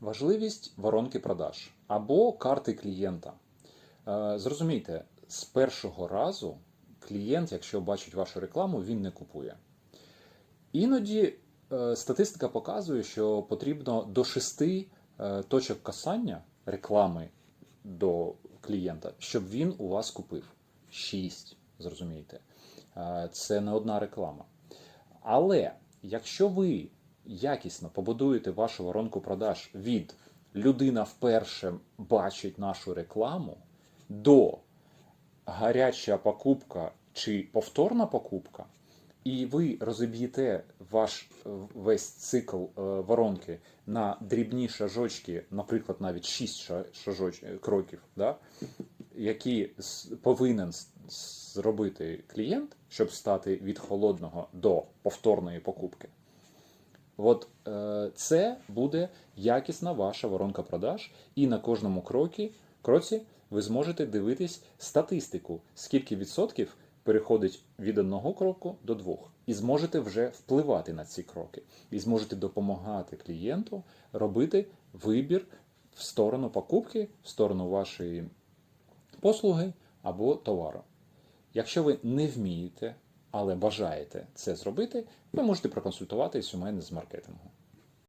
Важливість воронки продаж або карти клієнта. Е, Зрозумійте, з першого разу клієнт, якщо бачить вашу рекламу, він не купує. Іноді е, статистика показує, що потрібно до шести е, точок касання реклами до клієнта, щоб він у вас купив. Шість, зрозумієте. Це не одна реклама. Але якщо ви якісно побудуєте вашу воронку продаж від людина вперше бачить нашу рекламу до гаряча покупка чи повторна покупка, і ви розіб'єте ваш е, весь цикл е, воронки на дрібні шажочки, наприклад, навіть 6 шажоч, е, кроків, да, які повинен зробити клієнт, щоб стати від холодного до повторної покупки. От е, це буде якісна ваша воронка продаж, і на кожному крокі, кроці ви зможете дивитись статистику, скільки відсотків переходить від одного кроку до двох, і зможете вже впливати на ці кроки, і зможете допомагати клієнту робити вибір в сторону покупки, в сторону вашої послуги або товару. Якщо ви не вмієте, але бажаєте це зробити, ви можете проконсультуватись у мене з маркетингу.